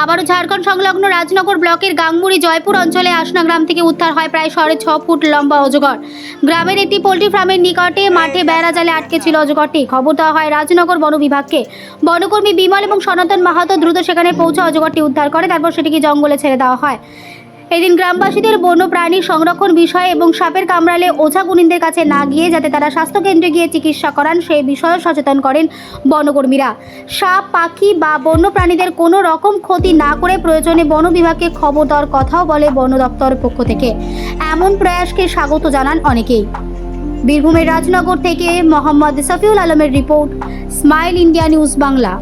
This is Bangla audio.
আবারও ঝাড়খণ্ড সংলগ্ন রাজনগর ব্লকের গাংমুড়ি জয়পুর অঞ্চলে আসনা গ্রাম থেকে উদ্ধার হয় প্রায় সাড়ে ছ ফুট লম্বা অজগর। গ্রামের একটি পোলট্রি ফার্মের নিকটে মাঠে বেড়া জালে আটকে ছিল অজগরটি। খবর দেওয়া হয়, রাজনগর বন বিভাগকে। বনকর্মী বিমল এবং সনাতন মাহাতো দ্রুত সেখানে পৌঁছে অজগরটি উদ্ধার করে, তারপর সেটিকে জঙ্গলে ছেড়ে দেওয়া হয়। এদিন গ্রামবাসীদের বন্য প্রাণী সংরক্ষণ বিষয়ে এবং সাপের কামড়ালে ওঝা গুণিনদের কাছে না গিয়ে যাতে তারা স্বাস্থ্যকেন্দ্রে গিয়ে চিকিৎসা করান সেই বিষয়ে সচেতন করেন বনকর্মীরা। সাপ, পাখি বা বন্য প্রাণীদের কোনো রকম ক্ষতি না করে প্রয়োজনে বন বিভাগকে খবর দেওয়ার কথাও বলে বন দপ্তরের পক্ষ থেকে। এমন প্রয়াসকে স্বাগত জানান অনেকেই। বীরভূমের রাজনগর থেকে মোহাম্মদ সফিউল আলমের report, smile India news Bangla.